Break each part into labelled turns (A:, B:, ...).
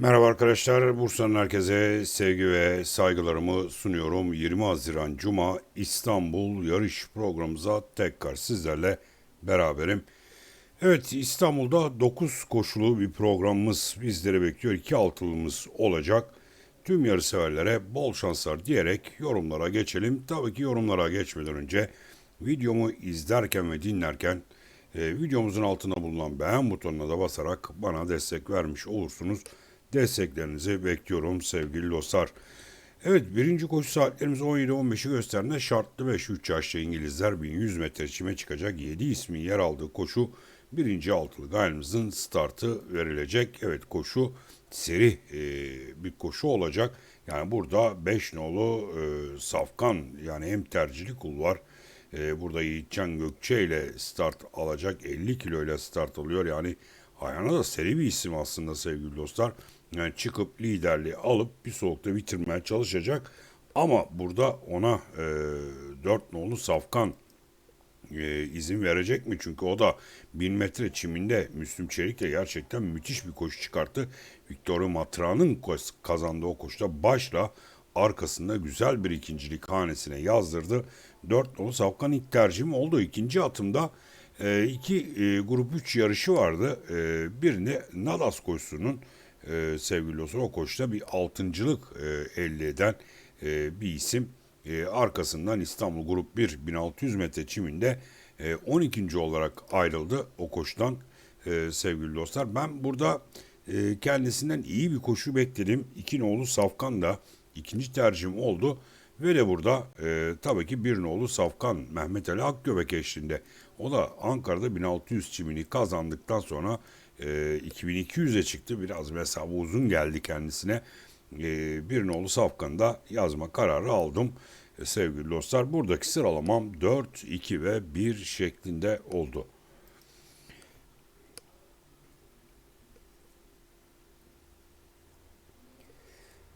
A: Merhaba arkadaşlar, Bursa'nın herkese sevgi ve saygılarımı sunuyorum. 20 Haziran Cuma İstanbul yarış programımıza tekrar sizlerle beraberim. Evet İstanbul'da 9 koşulu bir programımız bizleri bekliyor. 2 altılımız olacak. Tüm yarış severlere bol şanslar diyerek yorumlara geçelim. Tabii ki yorumlara geçmeden önce videomu izlerken ve dinlerken e, videomuzun altında bulunan beğen butonuna da basarak bana destek vermiş olursunuz. Desteklerinizi bekliyorum sevgili dostlar. Evet birinci koşu saatlerimiz 17-15'i gösterdiğinde şartlı 5 3 yaşlı İngilizler 1100 metre çime çıkacak 7 ismin yer aldığı koşu birinci altılı gayrımızın startı verilecek. Evet koşu seri e, bir koşu olacak. Yani burada 5 nolu e, Safkan yani hem tercihli kul var. E, burada Yiğitcan Gökçe ile start alacak 50 kilo ile start alıyor. Yani Ayağına da seri bir isim aslında sevgili dostlar. Yani çıkıp liderliği alıp bir soğukta bitirmeye çalışacak. Ama burada ona e, 4 nolu Safkan e, izin verecek mi? Çünkü o da 1000 metre çiminde Müslüm Çelik'le gerçekten müthiş bir koşu çıkarttı. Victoria Matra'nın kazandığı o koşuda başla arkasında güzel bir ikincilik hanesine yazdırdı. 4 nolu Safkan ilk tercihim oldu. İkinci atımda e, iki e, grup 3 yarışı vardı. E, birinde Nadas koşusunun e, sevgili dostlar o koşuda bir altıncılık e, elde eden e, bir isim. E, arkasından İstanbul Grup 1 1600 metre çiminde e, 12. olarak ayrıldı o koşudan e, sevgili dostlar. Ben burada e, kendisinden iyi bir koşu bekledim. İki nolu Safkan da ikinci tercihim oldu. Ve de burada e, tabii ki bir nolu Safkan Mehmet Ali Akgöbek eşliğinde. O da Ankara'da 1600 çimini kazandıktan sonra e, 2200'e çıktı. Biraz mesafe uzun geldi kendisine. E, bir nolu Safkan'da yazma kararı aldım. E, sevgili dostlar buradaki sıralamam 4, 2 ve 1 şeklinde oldu.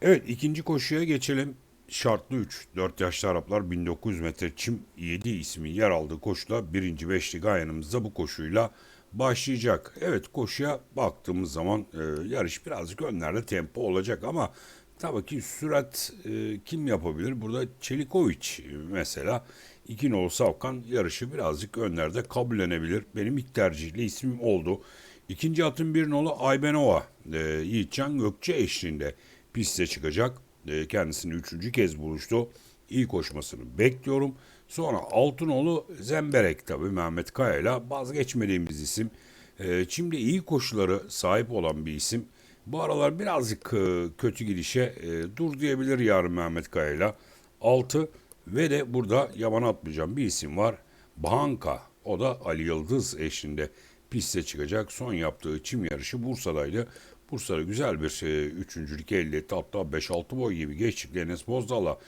A: Evet ikinci koşuya geçelim. Şartlı 3. 4 yaşlı Araplar 1900 metre çim 7 ismi yer aldığı koşuda birinci beşli gayanımızda bu koşuyla başlayacak. Evet koşuya baktığımız zaman e, yarış birazcık önlerde tempo olacak ama tabii ki sürat e, kim yapabilir? Burada Çelikoviç mesela iki nolu Savkan yarışı birazcık önlerde kabullenebilir. Benim ilk tercihli ismim oldu. İkinci atın bir nolu Aybenova e, Yiğitcan Gökçe eşliğinde piste çıkacak. E, kendisini üçüncü kez buluştu. İyi koşmasını bekliyorum. Sonra Altınoğlu Zemberek tabii Mehmet Kaya ile vazgeçmediğimiz isim. E, şimdi iyi koşuları sahip olan bir isim. Bu aralar birazcık e, kötü gidişe dur diyebilir yarın Mehmet Kaya ile. 6 ve de burada yaban atmayacağım bir isim var. Banka. O da Ali Yıldız eşliğinde piste çıkacak. Son yaptığı çim yarışı Bursa'daydı. Bursa'da güzel bir e, üçüncülük elde etti. Hatta 5-6 boy gibi geçtikleri Enes Bozdağ'la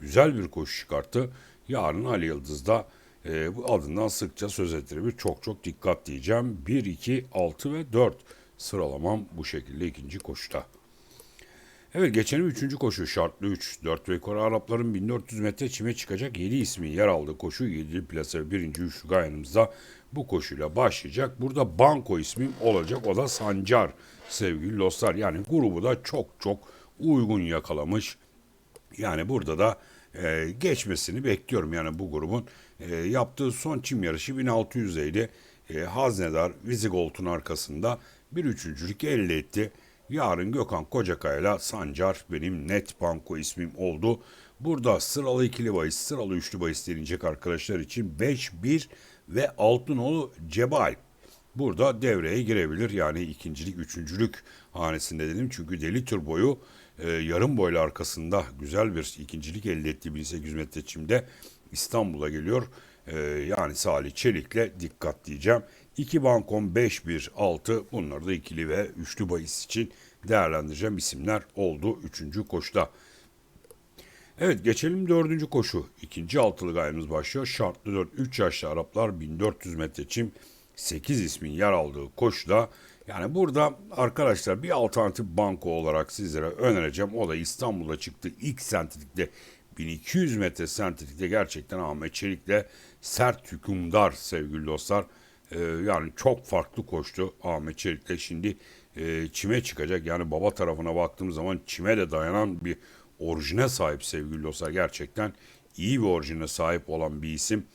A: güzel bir koşu çıkarttı. Yarın Ali Yıldız da e, bu adından sıkça söz ettirir. Çok çok dikkat diyeceğim. 1, 2, 6 ve 4 sıralamam bu şekilde ikinci koşuda. Evet geçelim üçüncü koşu şartlı 3. 4 ve yukarı Arapların 1400 metre çime çıkacak 7 ismi yer aldığı koşu 7 plase birinci üçlü gayanımızda bu koşuyla başlayacak. Burada banko ismim olacak o da Sancar sevgili dostlar. Yani grubu da çok çok uygun yakalamış. Yani burada da e, geçmesini bekliyorum. Yani bu grubun e, yaptığı son çim yarışı 1600'deydi. E, Haznedar Vizigolt'un arkasında bir üçüncülük elde etti. Yarın Gökhan Kocakaya'yla Sancar benim net banko ismim oldu. Burada sıralı ikili bahis, sıralı üçlü bahis denilecek arkadaşlar için 5, 1 ve Altınoğlu Cebal burada devreye girebilir. Yani ikincilik, üçüncülük hanesinde dedim. Çünkü Deli Turbo'yu e, yarım boyla arkasında güzel bir ikincilik elde ettiği 1800 metre çimde İstanbul'a geliyor. E, yani Salih Çelik'le dikkat diyeceğim. 2 bankon 5 1 6 bunları da ikili ve üçlü bahis için değerlendireceğim isimler oldu 3. koşuda. Evet geçelim dördüncü koşu. İkinci altılı gayemiz başlıyor. Şartlı 4 3 yaşlı Araplar 1400 metre çim 8 ismin yer aldığı koşuda yani burada arkadaşlar bir alternatif banko olarak sizlere önereceğim. O da İstanbul'da çıktı ilk sentrikte 1200 metre sentrikte gerçekten Ahmet Çelik'le sert hükümdar sevgili dostlar. Ee, yani çok farklı koştu Ahmet Çelik'le. Şimdi e, çime çıkacak. Yani baba tarafına baktığımız zaman çime de dayanan bir orijine sahip sevgili dostlar. Gerçekten iyi bir orijine sahip olan bir isim.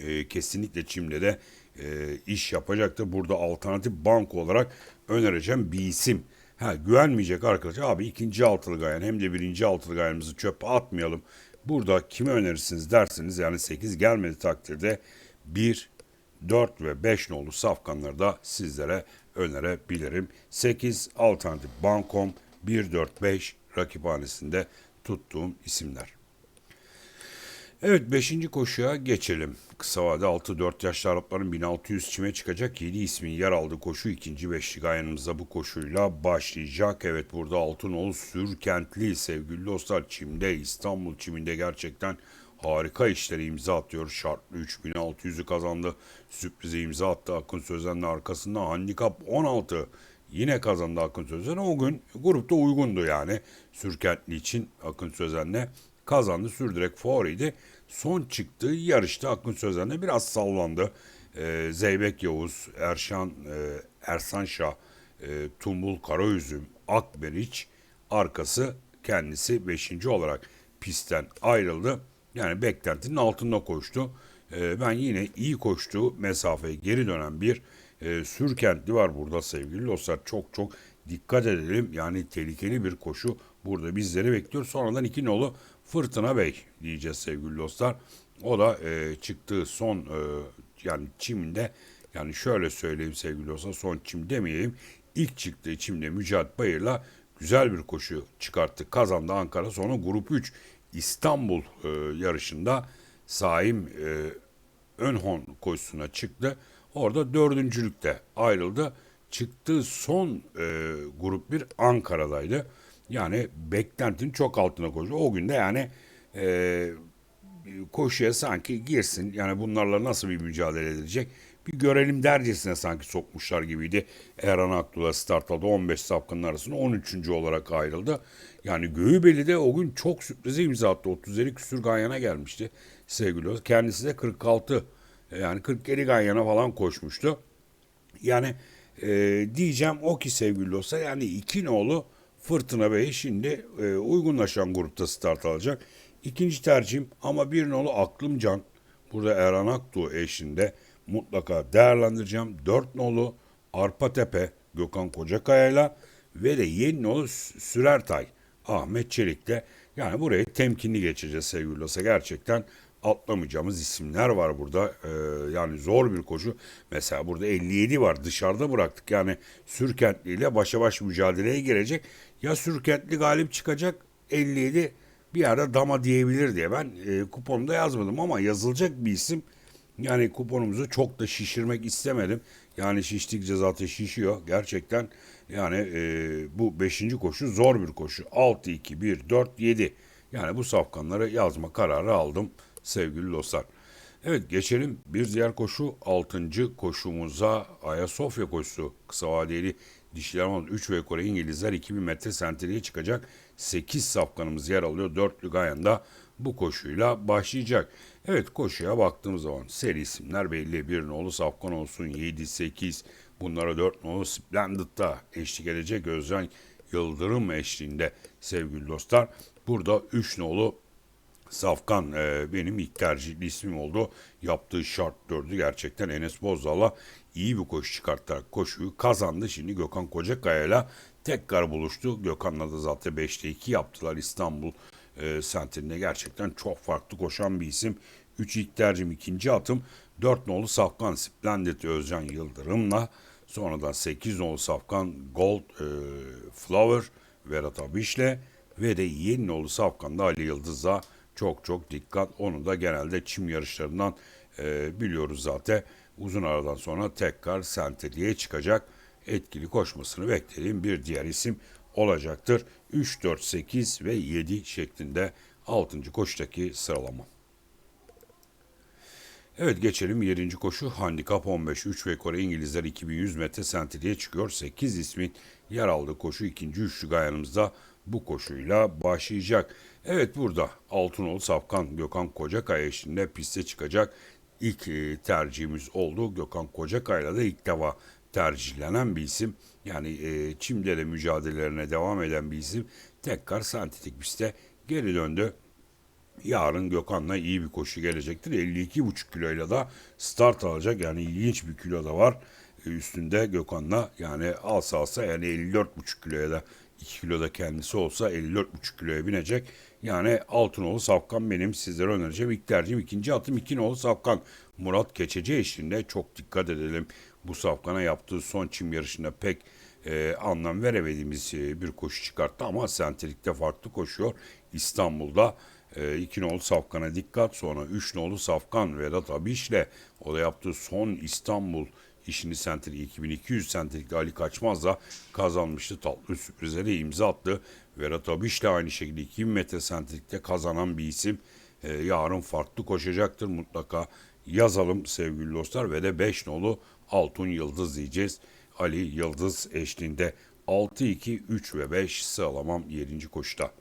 A: Ee, kesinlikle çimde de e, iş yapacaktır. Burada alternatif banko olarak önereceğim bir isim. Ha güvenmeyecek arkadaş. Abi ikinci altılı gayen hem de birinci altılı gayanımızı çöpe atmayalım. Burada kimi önerirsiniz dersiniz yani 8 gelmedi takdirde 1, 4 ve 5 nolu safkanları da sizlere önerebilirim. 8 alternatif bankom 1, 4, 5 rakiphanesinde tuttuğum isimler. Evet 5. koşuya geçelim. Kısa vade 6-4 yaşlı Arapların 1600 çime çıkacak 7 ismin yer aldığı koşu ikinci beşli gayanımızda bu koşuyla başlayacak. Evet burada Altınoğlu Sürkentli sevgili dostlar çimde İstanbul çiminde gerçekten harika işleri imza atıyor. Şartlı 3600'ü kazandı. Sürprize imza attı Akın Sözen'le arkasında handikap 16 yine kazandı Akın Sözen. O gün grupta uygundu yani Sürkentli için Akın Sözen'le kazandı. Sürdürek favoriydi. Son çıktığı yarışta Akın Sözen'de biraz sallandı. Ee, Zeybek Yavuz, Erşan, e, Ersan Şah, e, Tumbul Karaüzüm, Akberiç arkası kendisi 5. olarak pistten ayrıldı. Yani beklentinin altında koştu. Ee, ben yine iyi koştuğu mesafeye geri dönen bir e, Sürkentli var burada sevgili dostlar. Çok çok dikkat edelim. Yani tehlikeli bir koşu burada bizleri bekliyor. Sonradan iki nolu Fırtına Bey diyeceğiz sevgili dostlar. O da e, çıktığı son e, yani çiminde yani şöyle söyleyeyim sevgili dostlar son çim demeyelim. İlk çıktığı çimde Mücahit Bayır'la güzel bir koşu çıkarttı. Kazandı Ankara sonra grup 3 İstanbul e, yarışında Saim e, Önhon koşusuna çıktı. Orada dördüncülükte ayrıldı. Çıktığı son e, grup bir Ankara'daydı. Yani beklentinin çok altına koştu. O gün de yani e, koşuya sanki girsin. Yani bunlarla nasıl bir mücadele edilecek? Bir görelim dercesine sanki sokmuşlar gibiydi. Erhan Akdul'a start aldı. 15 sapkının arasında 13. olarak ayrıldı. Yani Göğübeli de o gün çok sürprize imza attı. 37 küsür Ganyan'a gelmişti sevgili dostlar. Kendisi de 46 yani 47 Ganyan'a falan koşmuştu. Yani e, diyeceğim o ki sevgili dostlar yani iki nolu Fırtına Bey şimdi e, uygunlaşan grupta start alacak. İkinci tercihim ama bir nolu Aklım Can. Burada Erhan Aktuğ eşinde mutlaka değerlendireceğim. Dört nolu Arpa Tepe Gökhan Kocakaya'yla ve de yeni nolu Sürertay Ahmet Çelik'le. Yani burayı temkinli geçeceğiz sevgili dostlar. Gerçekten atlamayacağımız isimler var burada. Ee, yani zor bir koşu. Mesela burada 57 var. Dışarıda bıraktık. Yani Sürkentli ile başa baş mücadeleye girecek. Ya Sürkentli galip çıkacak 57 bir ara dama diyebilir diye ben e, kuponda yazmadım ama yazılacak bir isim. Yani kuponumuzu çok da şişirmek istemedim. Yani şiştikçe zaten şişiyor. Gerçekten yani e, bu 5. koşu zor bir koşu. 6, 2, 1, 4, 7. Yani bu safkanları yazma kararı aldım sevgili dostlar. Evet geçelim bir diğer koşu 6. koşumuza Ayasofya koşusu kısa vadeli dişiler 3 ve Kore İngilizler 2000 metre senteriye çıkacak 8 safkanımız yer alıyor. Dörtlü Gayan'da bu koşuyla başlayacak. Evet koşuya baktığımız zaman seri isimler belli. Bir nolu safkan olsun 7, 8 bunlara 4 nolu Splendid'da eşlik edecek Özcan Yıldırım eşliğinde sevgili dostlar. Burada 3 nolu Safkan e, benim ilk tercihli ismim oldu. Yaptığı şart dördü gerçekten Enes Bozdağ'la iyi bir koşu çıkartarak koşuyu kazandı. Şimdi Gökhan Kocakaya'yla tekrar buluştu. Gökhan'la da zaten 5'te 2 yaptılar İstanbul e, sentrinde. Gerçekten çok farklı koşan bir isim. 3 ilk tercihim ikinci atım. 4 nolu Safkan Splendid Özcan Yıldırım'la sonradan 8 nolu Safkan Gold e, Flower Verat Abiş'le ve de yeni nolu Safkan'da Ali Yıldız'a çok çok dikkat. Onu da genelde çim yarışlarından e, biliyoruz zaten. Uzun aradan sonra tekrar senteliğe çıkacak. Etkili koşmasını beklediğim bir diğer isim olacaktır. 3, 4, 8 ve 7 şeklinde 6. koşudaki sıralama. Evet geçelim 7. koşu handikap 15 3 ve Kore İngilizler 2100 metre senteliğe çıkıyor. 8 ismin yer aldığı koşu ikinci üçlü gayanımızda bu koşuyla başlayacak. Evet burada Altınoğlu Safkan Gökhan Kocakaya eşliğinde piste çıkacak. İlk e, tercihimiz oldu. Gökhan Kocakay'la da ilk defa tercihlenen bir isim. Yani e, çimde de mücadelelerine devam eden bir isim. Tekrar sentetik pistte geri döndü. Yarın Gökhan'la iyi bir koşu gelecektir. 52,5 kiloyla da start alacak. Yani ilginç bir kilo da var e, üstünde Gökhan'la. Yani alsa alsa yani 54,5 kiloya da 2 kiloda kendisi olsa 54,5 kiloya binecek. Yani Altınoğlu Safkan benim sizlere önereceğim ilk tercihim. ikinci atım İkinoğlu Safkan. Murat Keçeci eşliğinde çok dikkat edelim. Bu Safkan'a yaptığı son çim yarışında pek e, anlam veremediğimiz e, bir koşu çıkarttı ama sentelikte farklı koşuyor. İstanbul'da e, iki nolu Safkan'a dikkat sonra üç nolu Safkan Vedat Abiş'le o da yaptığı son İstanbul işini sentrik 2200 sentrikte Ali Kaçmaz'la kazanmıştı. Tatlı sürprizlere imza attı. Vedat Abiş'le aynı şekilde 2000 metre sentrikte kazanan bir isim. E, yarın farklı koşacaktır mutlaka yazalım sevgili dostlar ve de 5 nolu Altun Yıldız diyeceğiz. Ali Yıldız eşliğinde 6, 2, 3 ve 5 sıralamam 7. koşuda.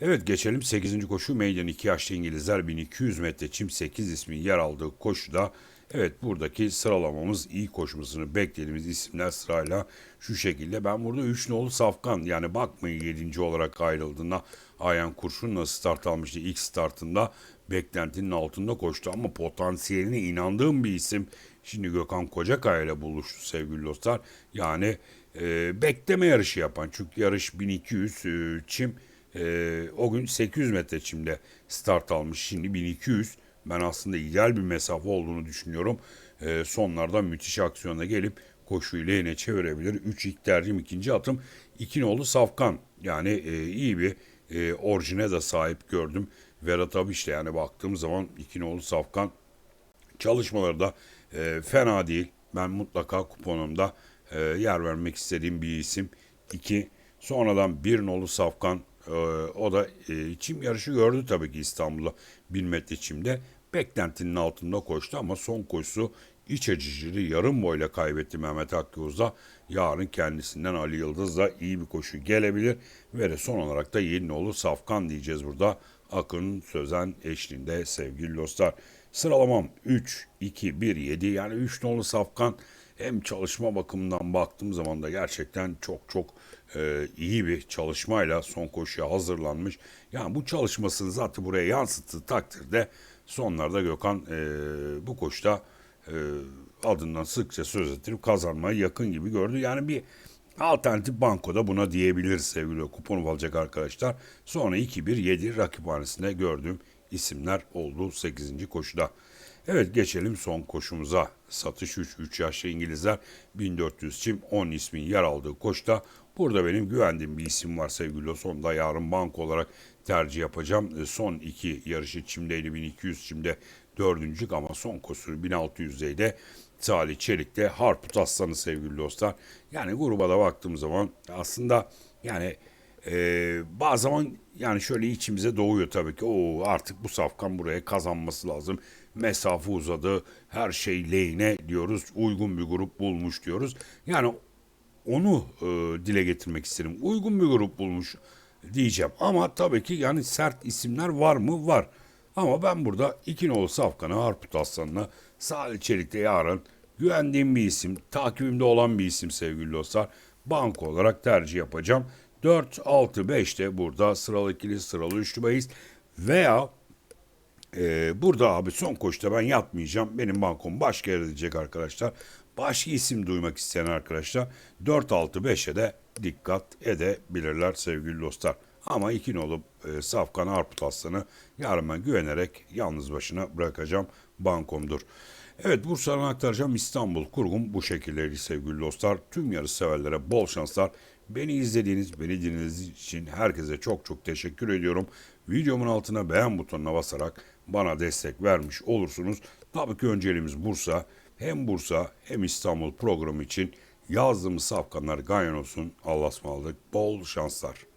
A: Evet geçelim 8. koşu meydan 2 yaşlı İngilizler 1200 metre çim 8 ismi yer aldığı koşuda Evet buradaki sıralamamız iyi koşmasını beklediğimiz isimler sırayla şu şekilde. Ben burada 3 nolu Safkan yani bakmayın 7. olarak ayrıldığında Ayhan Kurşun'la start almıştı ilk startında beklentinin altında koştu ama potansiyeline inandığım bir isim. Şimdi Gökhan Kocakaya ile buluştu sevgili dostlar. Yani e, bekleme yarışı yapan çünkü yarış 1200 e, çim e, o gün 800 metre çimde start almış şimdi 1200 ben aslında ideal bir mesafe olduğunu düşünüyorum. E, sonlarda müthiş aksiyona gelip koşuyu lehine çevirebilir. 3 ilk tercihim ikinci atım. 2 nolu Safkan yani e, iyi bir e, orijine de sahip gördüm. Verat Abiş de yani baktığım zaman 2 nolu Safkan çalışmaları da e, fena değil. Ben mutlaka kuponumda e, yer vermek istediğim bir isim. 2. Sonradan bir nolu Safkan e, o da e, çim yarışı gördü tabii ki İstanbul'da 1000 metre çimde. Beklentinin altında koştu ama son koşusu iç acıcılığı yarım boyla kaybetti Mehmet Akgöz'da. Yarın kendisinden Ali Yıldız'la iyi bir koşu gelebilir. Ve de son olarak da Yeninoğlu Safkan diyeceğiz burada. Akın Sözen eşliğinde sevgili dostlar. Sıralamam 3, 2, 1, 7 yani 3 nolu Safkan hem çalışma bakımından baktığım zaman da gerçekten çok çok e, iyi bir çalışmayla son koşuya hazırlanmış. Yani bu çalışmasını zaten buraya yansıttığı takdirde sonlarda Gökhan e, bu koşuda e, adından sıkça söz ettirip kazanmaya yakın gibi gördü. Yani bir alternatif bankoda buna diyebiliriz sevgili kupon alacak arkadaşlar. Sonra 2-1-7 rakiphanesinde gördüğüm isimler oldu 8. koşuda. Evet geçelim son koşumuza. Satış 3, 3 yaşlı İngilizler 1400 çim 10 ismin yer aldığı koşta. Burada benim güvendiğim bir isim var sevgili dostum. da yarın bank olarak tercih yapacağım. E, son iki yarışı çimdeydi 1200 çimde dördüncük ama son koşu 1600'deydi. Salih Çelik'te Harput Aslanı sevgili dostlar. Yani gruba da baktığım zaman aslında yani ee, bazı zaman yani şöyle içimize doğuyor tabii ki. O artık bu safkan buraya kazanması lazım. Mesafe uzadı. Her şey lehine diyoruz. Uygun bir grup bulmuş diyoruz. Yani onu e, dile getirmek isterim. Uygun bir grup bulmuş diyeceğim. Ama tabii ki yani sert isimler var mı? Var. Ama ben burada iki nolu Safkan'a, Harput Aslan'la, Salih Çelik'te yarın güvendiğim bir isim, takibimde olan bir isim sevgili dostlar. Banko olarak tercih yapacağım. 4, 6, 5 de burada sıralı ikili sıralı üçlü bahis veya e, burada abi son koşuda ben yatmayacağım. Benim bankom başka yere gidecek arkadaşlar. Başka isim duymak isteyen arkadaşlar 4, 6, 5'e de dikkat edebilirler sevgili dostlar. Ama iki olup e, Safkan Arput Aslan'ı yarın ben güvenerek yalnız başına bırakacağım bankomdur. Evet Bursa'dan aktaracağım İstanbul kurgum bu şekildeydi sevgili dostlar. Tüm yarış severlere bol şanslar. Beni izlediğiniz, beni dinlediğiniz için herkese çok çok teşekkür ediyorum. Videomun altına beğen butonuna basarak bana destek vermiş olursunuz. Tabii ki önceliğimiz Bursa. Hem Bursa hem İstanbul programı için yazdığımız safkanlar ganyan olsun. Allah'a ısmarladık. Bol şanslar.